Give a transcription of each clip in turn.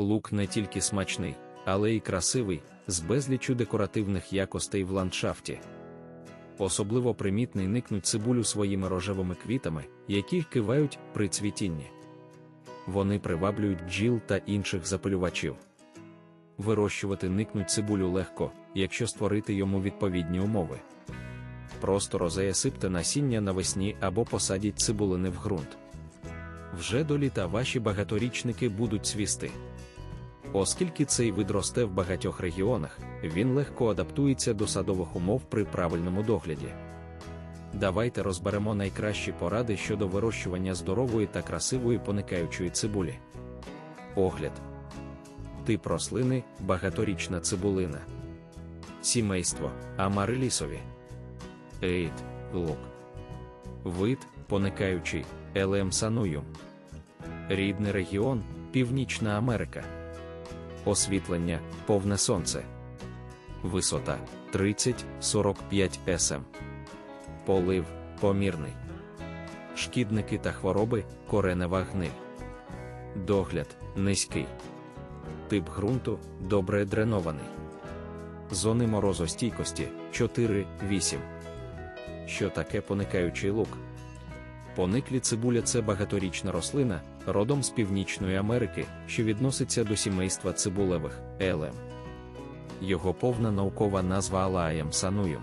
Лук не тільки смачний, але й красивий, з безлічю декоративних якостей в ландшафті. Особливо примітний никнуть цибулю своїми рожевими квітами, які кивають при цвітінні. Вони приваблюють бджіл та інших запилювачів. Вирощувати никнуть цибулю легко, якщо створити йому відповідні умови. Просто розеясипте насіння навесні або посадіть цибулини в ґрунт. Вже до літа ваші багаторічники будуть цвісти. Оскільки цей вид росте в багатьох регіонах, він легко адаптується до садових умов при правильному догляді. Давайте розберемо найкращі поради щодо вирощування здорової та красивої поникаючої цибулі. Огляд. Тип рослини багаторічна цибулина. Сімейство амарилісові. Ейд лук. Вид поникаючий Елем сануюм. Рідний регіон Північна Америка. Освітлення повне сонце. Висота 30-45 см. Полив помірний. Шкідники та хвороби коренева гниль. Догляд низький. Тип ґрунту добре дренований. Зони морозостійкості 4-8. Що таке поникаючий лук? Пониклі цибуля це багаторічна рослина, родом з Північної Америки, що відноситься до сімейства цибулевих елем. Його повна наукова назва Алаєм сануюм.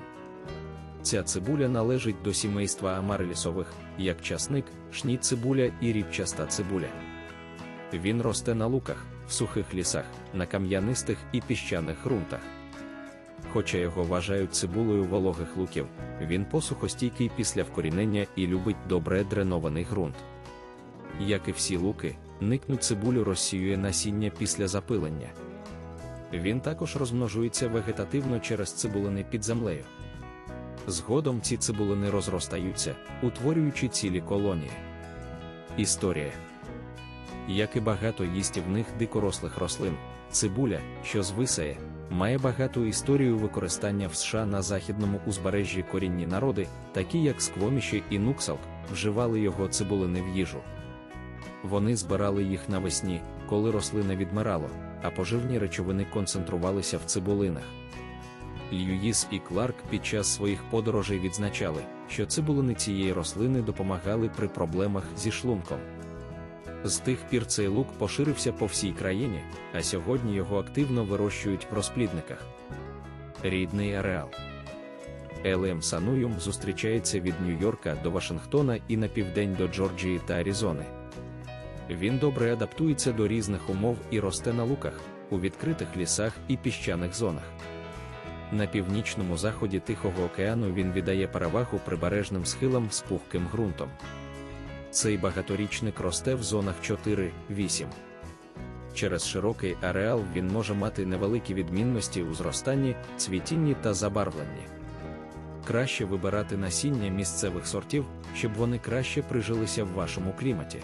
Ця цибуля належить до сімейства амарилісових, як часник, шні цибуля і рібчаста цибуля. Він росте на луках, в сухих лісах, на кам'янистих і піщаних ґрунтах. Хоча його вважають цибулею вологих луків, він посухостійкий після вкорінення і любить добре дренований ґрунт. Як і всі луки, никнуть цибулю розсіює насіння після запилення. Він також розмножується вегетативно через цибулини під землею. Згодом ці цибулини розростаються, утворюючи цілі колонії. Історія як і багато їстівних дикорослих рослин, цибуля, що звисає, має багату історію використання в США на західному узбережжі корінні народи, такі як сквоміші і нуксалк, вживали його цибулини в їжу. Вони збирали їх навесні, коли рослина відмирало, а поживні речовини концентрувалися в цибулинах. Льюїс і Кларк під час своїх подорожей відзначали, що цибулини цієї рослини допомагали при проблемах зі шлунком. З тих пір цей лук поширився по всій країні, а сьогодні його активно вирощують в розплідниках. Рідний ареал. Елем Сануюм зустрічається від Нью-Йорка до Вашингтона і на південь до Джорджії та Аризони. Він добре адаптується до різних умов і росте на луках, у відкритих лісах і піщаних зонах. На північному заході Тихого океану він віддає перевагу прибережним схилам з пухким ґрунтом. Цей багаторічник росте в зонах 4-8. Через широкий ареал він може мати невеликі відмінності у зростанні, цвітінні та забарвленні. Краще вибирати насіння місцевих сортів, щоб вони краще прижилися в вашому кліматі.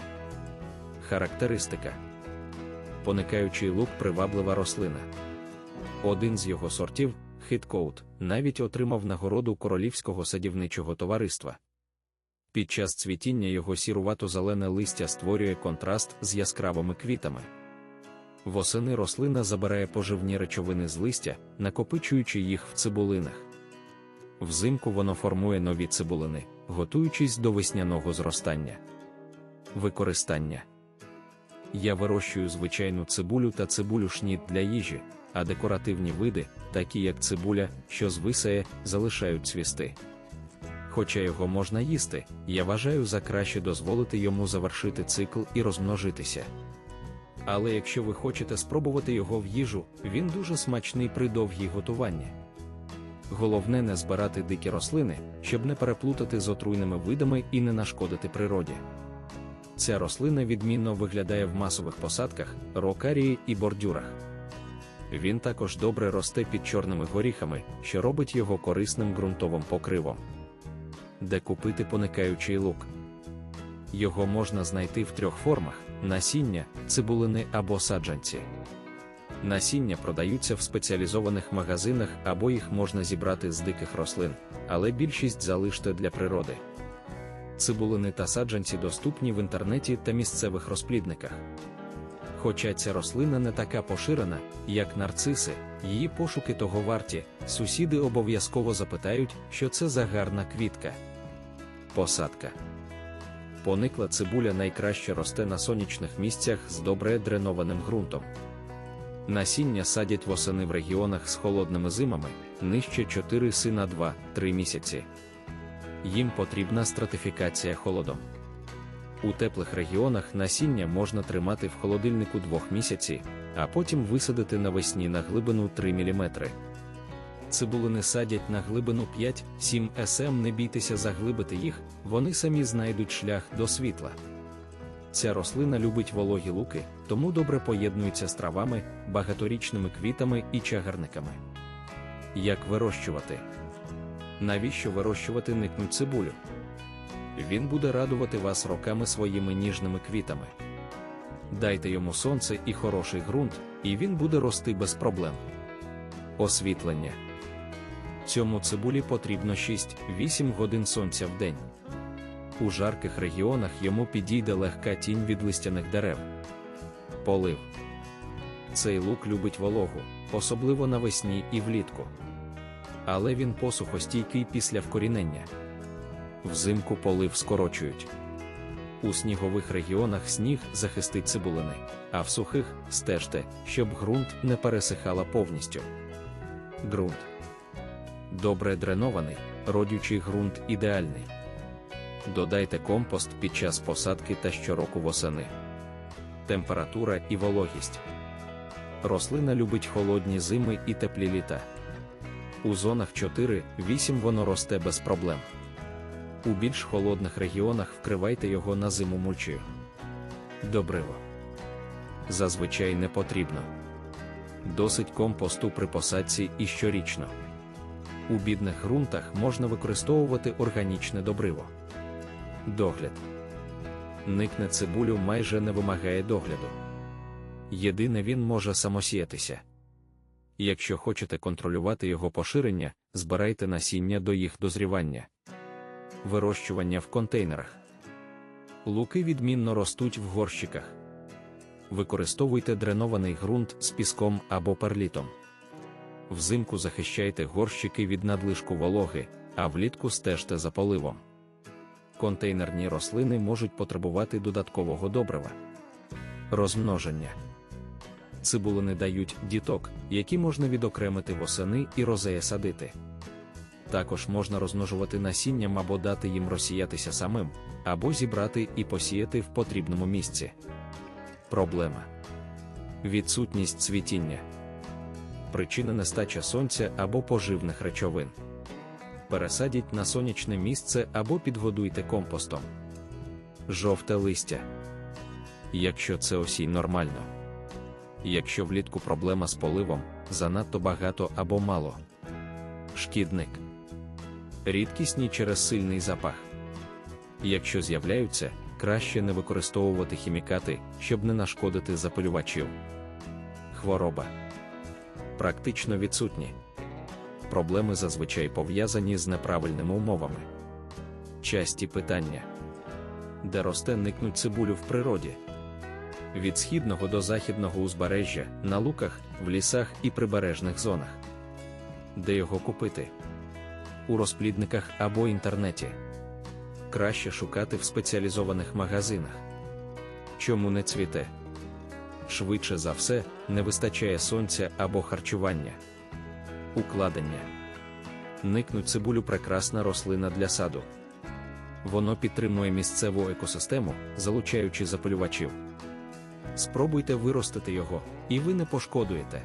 Характеристика Поникаючий лук приваблива рослина. Один з його сортів, хиткоут, навіть отримав нагороду Королівського садівничого товариства. Під час цвітіння його сірувато-зелене листя створює контраст з яскравими квітами. Восени рослина забирає поживні речовини з листя, накопичуючи їх в цибулинах. Взимку воно формує нові цибулини, готуючись до весняного зростання. Використання я вирощую звичайну цибулю та цибулю шніт для їжі, а декоративні види, такі як цибуля, що звисає, залишають цвісти. Хоча його можна їсти, я вважаю за краще дозволити йому завершити цикл і розмножитися. Але якщо ви хочете спробувати його в їжу, він дуже смачний при довгій готуванні. Головне не збирати дикі рослини, щоб не переплутати з отруйними видами і не нашкодити природі. Ця рослина відмінно виглядає в масових посадках, рокарії і бордюрах. Він також добре росте під чорними горіхами, що робить його корисним ґрунтовим покривом де купити поникаючий лук. Його можна знайти в трьох формах: насіння, цибулини або саджанці. Насіння продаються в спеціалізованих магазинах або їх можна зібрати з диких рослин, але більшість залиште для природи. Цибулини та саджанці доступні в інтернеті та місцевих розплідниках. Хоча ця рослина не така поширена, як нарциси, її пошуки того варті, сусіди обов'язково запитають, що це за гарна квітка. Посадка. Поникла цибуля найкраще росте на сонячних місцях з добре дренованим ґрунтом. Насіння садять восени в регіонах з холодними зимами, нижче 4 си на 2-3 місяці. Їм потрібна стратифікація холодом. У теплих регіонах насіння можна тримати в холодильнику 2 місяці, а потім висадити навесні на глибину 3 мм. Цибулини садять на глибину 5-7 см. Не бійтеся заглибити їх, вони самі знайдуть шлях до світла. Ця рослина любить вологі луки, тому добре поєднується з травами, багаторічними квітами і чагарниками. Як вирощувати? Навіщо вирощувати никну цибулю? Він буде радувати вас роками своїми ніжними квітами. Дайте йому сонце і хороший ґрунт, і він буде рости без проблем. Освітлення. Цьому цибулі потрібно 6-8 годин сонця в день. У жарких регіонах йому підійде легка тінь від листяних дерев. Полив. Цей лук любить вологу, особливо навесні і влітку. Але він посухостійкий після вкорінення. Взимку полив скорочують. У снігових регіонах сніг захистить цибулини, а в сухих стежте, щоб ґрунт не пересихала повністю. Ґрунт добре дренований, родючий ґрунт ідеальний. Додайте компост під час посадки та щороку восени. Температура і вологість. Рослина любить холодні зими і теплі літа. У зонах 4-8 воно росте без проблем. У більш холодних регіонах вкривайте його на зиму мульчею. Добриво. Зазвичай не потрібно. Досить компосту при посадці і щорічно. У бідних ґрунтах можна використовувати органічне добриво. Догляд. Никне цибулю майже не вимагає догляду. Єдине він може самосіятися. Якщо хочете контролювати його поширення, збирайте насіння до їх дозрівання. Вирощування в контейнерах. Луки відмінно ростуть в горщиках. Використовуйте дренований ґрунт з піском або перлітом. Взимку захищайте горщики від надлишку вологи, а влітку стежте за поливом. Контейнерні рослини можуть потребувати додаткового добрива. Розмноження. Цибулини дають діток, які можна відокремити восени і розея садити. Також можна розмножувати насінням або дати їм розсіятися самим, або зібрати і посіяти в потрібному місці. Проблема відсутність цвітіння, причина нестача сонця або поживних речовин. Пересадіть на сонячне місце або підгодуйте компостом. Жовте листя. Якщо це осінь нормально. Якщо влітку проблема з поливом, занадто багато або мало. Шкідник. Рідкісні через сильний запах. Якщо з'являються, краще не використовувати хімікати, щоб не нашкодити запилювачів. Хвороба практично відсутні. Проблеми зазвичай пов'язані з неправильними умовами. Часті питання, де росте никнуть цибулю в природі. Від східного до західного узбережжя, на луках, в лісах і прибережних зонах. Де його купити? У розплідниках або інтернеті. Краще шукати в спеціалізованих магазинах. Чому не цвіте? Швидше за все, не вистачає сонця або харчування. Укладення. Никнуть цибулю прекрасна рослина для саду. Воно підтримує місцеву екосистему, залучаючи запалювачів. Спробуйте виростити його, і ви не пошкодуєте.